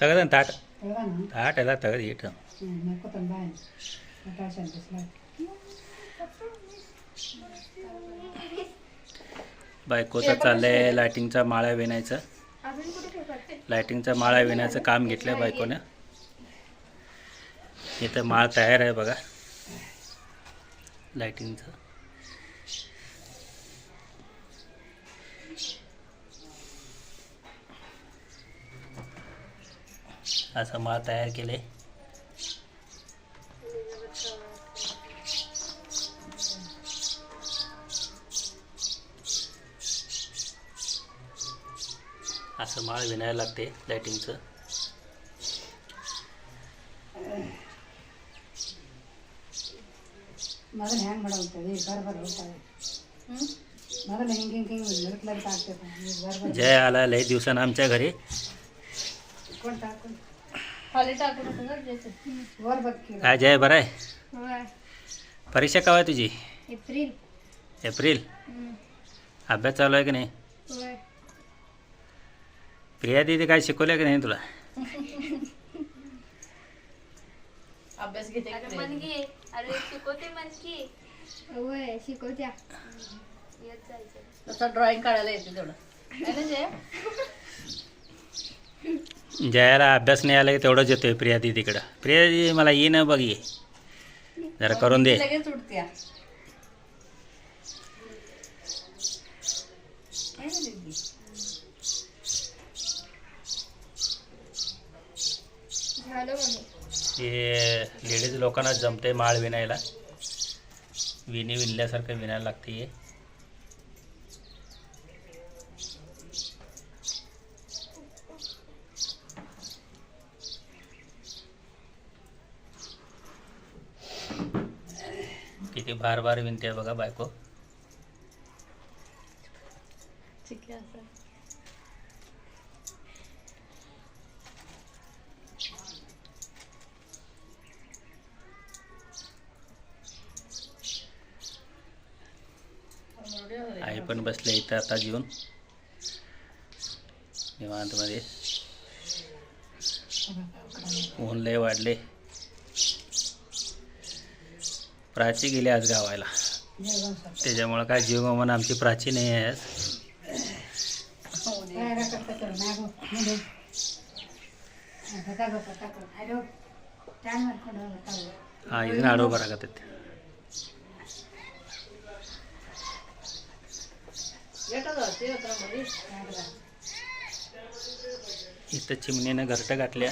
తగదని తాట తాట ఎలా తగదు ఇయటం बायकोचा चाललंय लायटिंगचा माळा विणायचा लायटिंगचा माळा विणायचं काम घेतलंय बायकोनं इथं माळ तयार आहे बघा लायटिंगचं असं माळ तयार केले असं माळ विणायला लागते लायटिंगचं ಮೊದಲು ಹೆಂಗೆ ಮಾಡೋಗ್ತದೆ ಬರ್ಬರ್ ಹೋಗ್ತದೆ ಮೊದಲು ಹಿಂಗೆ ಹಿಂಗೆ ಹಿಂಗೆ ನಡುಕ್ಲಾಗಿ ಆಗ್ತದೆ ಈಗ ಬರ್ಬರ್ जय आला लय दिवसानं आमच्या घरी ಇಟ್ಕೊಂಡು ಹಾಕೊಂಡು काय जय बरं आहे? परीक्षा केव्हा आहे तुझी? एप्रिल. एप्रिल? अभ्यास चालू आहे की नाही? प्रिया दिदी काय शिकवलं की नाही तुला? अभ्यास घेते अरे मनगी अरे शिकवते मनकी होय शिकवत्या. येत जायचं तसा ड्रॉइंग काढायला येते तेवढं. जयाला अभ्यास नाही आला की तेवढंच येतोय प्रिया दिदीकडं. प्रिया दिदी मला ये ना बघ ये. जरा करून दे. लेडीज लोकांना जमते माळ विणायला. विणी विणल्यासारखं विणायला लागते किती बार बार विणते बघा बायको. आई पण बसले इथं आता जेवून. निवांतमध्ये. ऊन लय वाढले. प्राची गेली आज गावायला. त्याच्यामुळं काय जीवगमन आमची प्राची नाही आहे आज. हा इथे आडो बरा का इथं चिमणीनं घरटं घातल्या.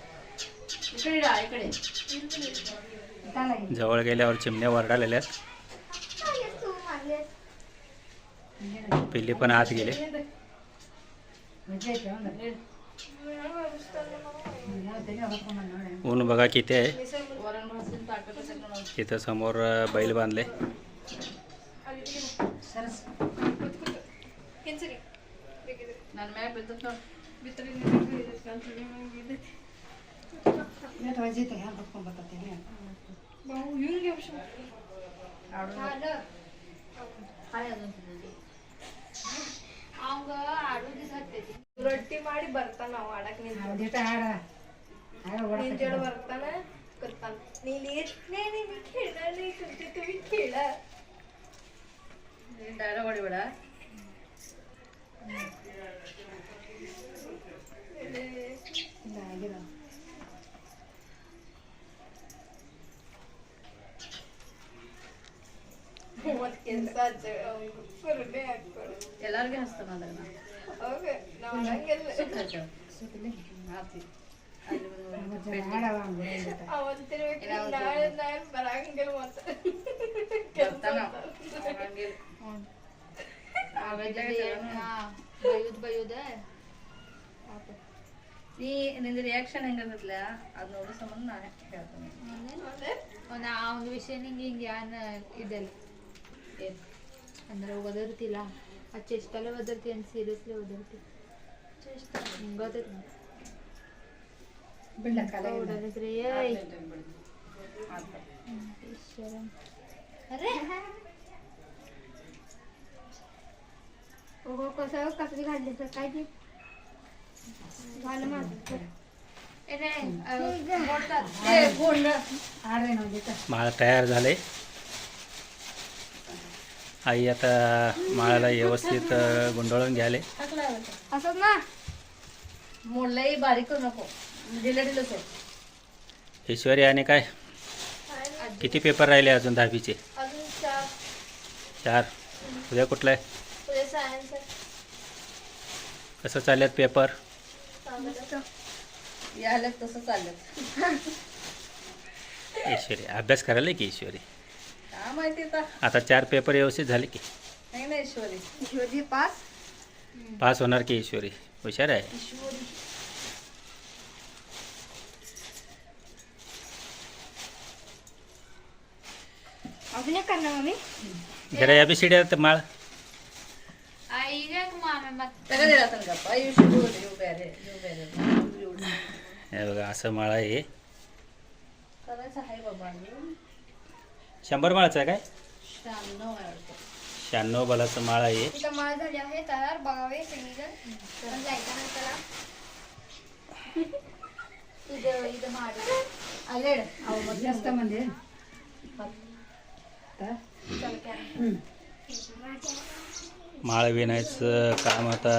इकडे डा इकडे जवळ गेल्यावर चिमण्या वरडालेल्या आहेत. पिल्ली पण आत गेले. ऊन बघा किती आहे. वरण भाजून ताकद सगळं तिथं समोर अं, बैल बांधले ನನ್ನ ಮ್ಯಾಗ ಬಿದ್ದತ್ ನೋಡ್ ಅವಂಗ ಆಡೋದು ಹತ್ತೈತಿ ರೊಟ್ಟಿ ಮಾಡಿ ಬರ್ತಾನ ಅವ ಆಡಕ್ ನಿಂತ ನಿಂತೇಳಿ ಬರ್ತಾನ करताना ನೀನ್ येत नाही नाही मी खेळणार नाही तुमचे तुम्ही खेळा ಡೈಲಾಗ್ ಹಾಕ್ಕೊಡು ಎಲ್ಲರಿಗೂ ಅದನ್ನ. ಅವತ್ತಿರ್ಬೇಕು ನಾಳೆ ನಾಳೆ ಬರಂಗಿಲ್ಲ ಮತ್ತೆ. ಬೈಯುದ್ ಬೈಯುದ? ನೀ ನಿಂದು ರಿಯಾಕ್ಷನ್ ಹೆಂಗಿರ್ತಲ್ಲ ಅದ್ ನೋಡೋ ಸಂಬಂಧ ನಾನು ಹೇಳ್ತೀನಿ ಆ ಒಂದು ವಿಷಯ ನಿಂಗೆ ಹಿಂಗೆ ಯಾನ ಇದಲ್ಲ ಏನ್? ಅಂದ್ರೆ ಓದಿರ್ತಿಲ್ಲ ಆ ಚೆಸ್ಟಲ್ಲೇ ಓದಿರ್ತಿ ಅಂತ ಸೀರಿಯಸ್ಲಿ ಓದಿರ್ತಿ ಹಿಂಗೆ ಗೊತ್ತೈತಿ ಬಿಡ್ಲ ಕಲೆ ಓಡೋದಿದ್ರಿ ಏಯ್ ಮಾಡ್ತಾರೆ. ಈಶ್ವರ अरे हो कसं कसली घातली तर काय ते झालं माझं ए नाही मोडतात ಏ, ಗುಂಡ. ಆಡ್ರಿ ನೋಡಿ माळ तयार झाले आई आता माळाला व्यवस्थित गुंडाळून घ्याले टाकला आता. असं ना? मोडलंही बारीक करू नको. ईश्वरी आणि काय? किती पेपर राहिले अजून दहावीचे? अजून चार. चार. उद्या कुठला आहे? पुढे सायन्स आहे. कसं चालल्यात पेपर? ईश्वरी अभ्यास करायला की ईश्वरी माहिती आता आता चार पेपर व्यवस्थित झाले की. नाही ना ईश्वरी. शिवजी पास. पास होणार की ईश्वरी? हुशार आहे. अजून एक करणार मम्मी? जरा या बी तर माळ. आई ग मामे मग. सगळं दिला असं गप्पा. यू शुड डू यू बेरे यू बेरे हे बघा असं माळ आहे. करायचं आहे बाबा. शंभर माळाचं आहे काय? शहाण्णव आहे वाटतं. शहाण्णव बलाचं माळ आहे. माळ झाली आहे तयार बघावे सगळीजण पण जायचं नाही त्याला तुझं इथं माळ आलेड अहो मग जास्त म्हणजे? तर चल काय हम्म. माळ विणायचं काम आता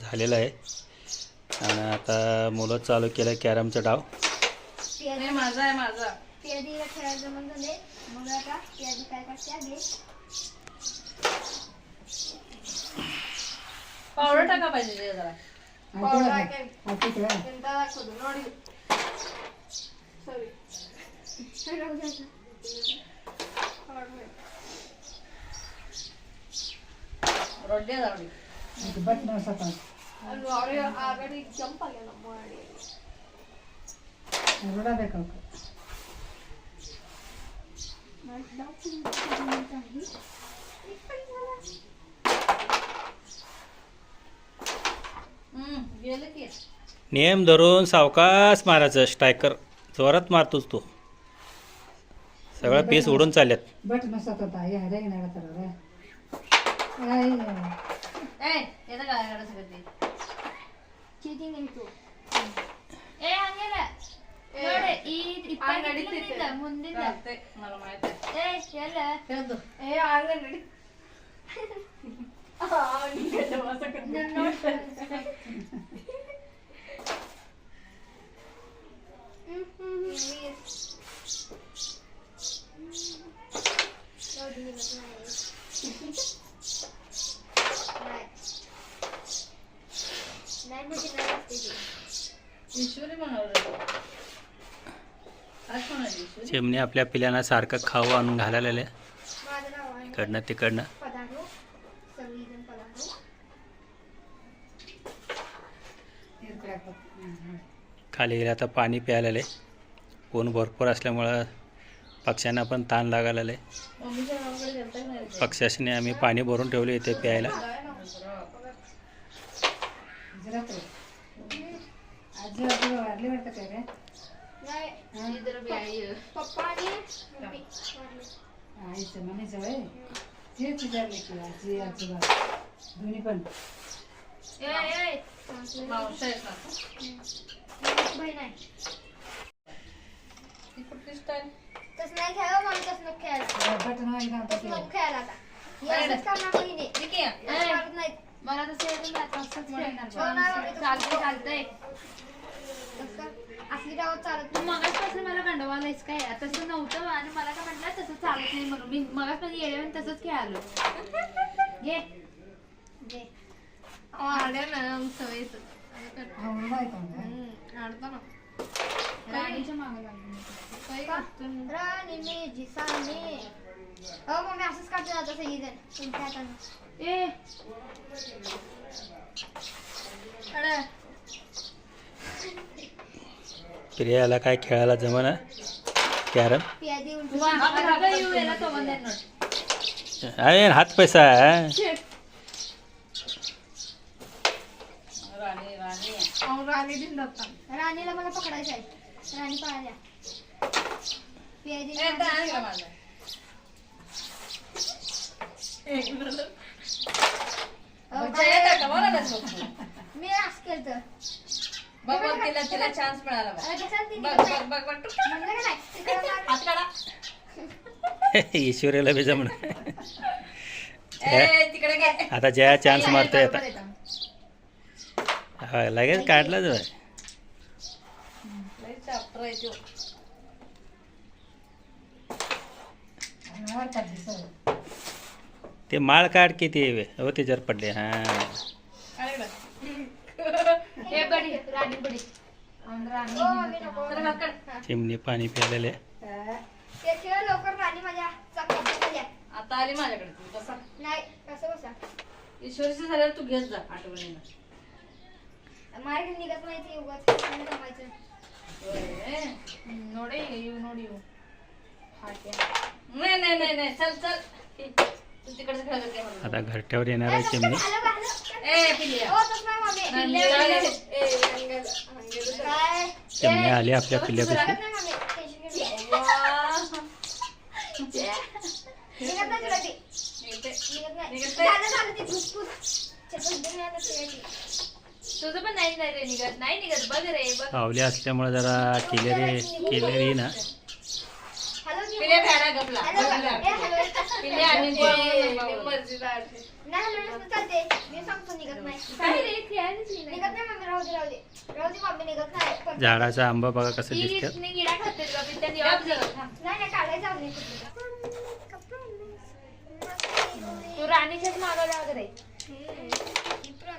झालेलं आहे. आणि आता मुलं चालू केलं कॅरमचा डाव. नाही माझा आहे माझा. পেঁয়াজিটা ফেরার জন্য ধরে মূলাটা পেঁয়াজি ফ্রাই করছি আগে পাউডারটা কাপাই দিয়ে দিয়ে দাঁড়া পাউডারকে দাঁড়া শুধু নড়ি সরি ರೊಡ್ಡೆ ನೋಡಿ ಬಟ್ ಸಾಕ ಅಲ್ಲ ಅವರೇ ಆಗಡಿ ಜಂಪ್ ಆಗಲ್ಲ ಮಾಡಿ ನೋಡಬೇಕು नियम धरून सावकाश मारायचं स्ट्रायकर जोरात मारतोच तो. सगळा पीस उडून चालल्यात. बट होता येणार ಈ ಇಪ್ಪತ್ತು ಕಿಲೋಮೀಟರ್ ಮುಂದಿಂದ ಏ ಎಲ್ಲ ಏ ಆಗ ನಡಿ. ಈಶ್ವರಿ ಮಾಡೋರು चिमणी आपल्या पिल्यांना सारखं खाऊ आणून घालायला आहे इकडनं तिकडनं. खाली गेले आता पाणी प्यायला आले ऊन भरपूर असल्यामुळं पक्ष्यांना पण ताण लागायला आले रे? पक्ष्याने आम्ही पाणी भरून ठेवले इथे प्यायला. इधर भी आई पप्पा आणि आईचं म्हणायचं वय तेच विचारले की आजी आजोबा दोन्ही पण ए ए बहीण आहे ती तसं नाही खेळावं मला तसं नको खेळायला बट नाही नको खेळायला आता हे ठीक आहे मला तसं येतं ना तसंच चालतंय चालतंय असली गावात चालत तू मगाचपासून मला गंडवायलायस काय? तसं नव्हतं आणि मला काय म्हटलं तसं चालत नाही म्हणून. मी मगाचपासून येऊन तसंच खेळालो. घे. नाही आल्या ना सवय? आडता ना राणीच्या मागं लागली काही करतो राणी मेजी साने हो मम्मी असंच काढतो आता सगळीजण तुमच्या हातानं. ए. अरे प्रियाला काय खेळायला जमाना कॅरम अरे हात पैसा राणीला मला पकडायचं आहे राणी पाळल्या मी असं केलं बघ तिला तिला चान्स मिळाला बघ. ती बघ बघ? बघ. हात काढा. ईश्वरीला बी जमण ए तिकडे घे. आता ज्या चान्स मारतोय आता. हा, लगेच काढलाच आहे. आवडतात ते. ते माळ काढ किती हो त्याच्यावर पडले. हा. अरे बघ. हे बडी राणी बडी. चिमणी पाणी खेळ लवकर राणी माझ्या. आता आली माझ्याकडे तू कसा नाही कसं बसा. ईश्वरीचं झाल्यावर तू घेत जा आठवणीनं. मार्ग निघत नाही ते उगाच. जमायचं. नोडे येऊ नोड येऊ. नाही नाही नाही नाही. चल चल. तू तिकडचं खेळत. आता घरट्यावर येणार आहे चिमणी? ए पिलिया हो, तसं नाही मम्मी. नाही, काय? चिमणी आली आपल्या पिल्ल्यापाशी. तुझं पण नाही नाही रे बघ रे असल्यामुळे जरा किलेरी किलेरी ना पिलिया आणि मर्जीचा अर्थ. नाही हॅलो नसतं चालते मी सांगतो निघत नाही. काय रे खेळायलाच नाही. निघत नाही मम्मी राहू दे राहू दे. राहू दे मम्मी निघत नाही. पण- झाडाचा आंबा बघा कसं दिसतात इथने खाते. नाही नाही काढायचं कुठलं. तू राणीच्याच मागं लाग रे.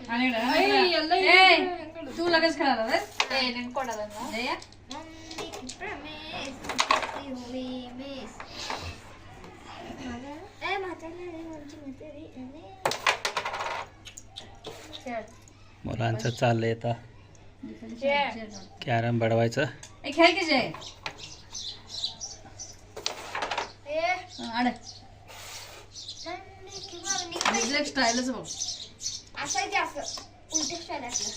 आणि इकडं. ए, तू लगेच खेळायला रे ए, नाही कोणाला ना? जया. मुलांचं चाललंय आता. कॅरम बडवायचं खेळ की. स्टाईलच बघ असं उलटे स्टाईल असलं.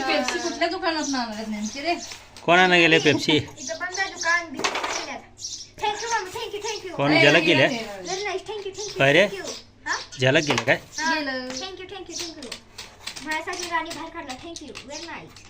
पेप्सी कुठल्या दुकानात आणणार आहेत नेमकी रे कोणानं गेले पेप्सी इथं बंद आहे दुकान biscuit thank you mummy thank you thank you कोण झलक गेल्या व्हेरी नाईस थँक्यू थँक्यू काय रे? हा झलक गेले काय? गेलं. थँक्यू थँक्यू थँक्यू माझ्यासाठी राणी बाहेर काढला. Thank you very nice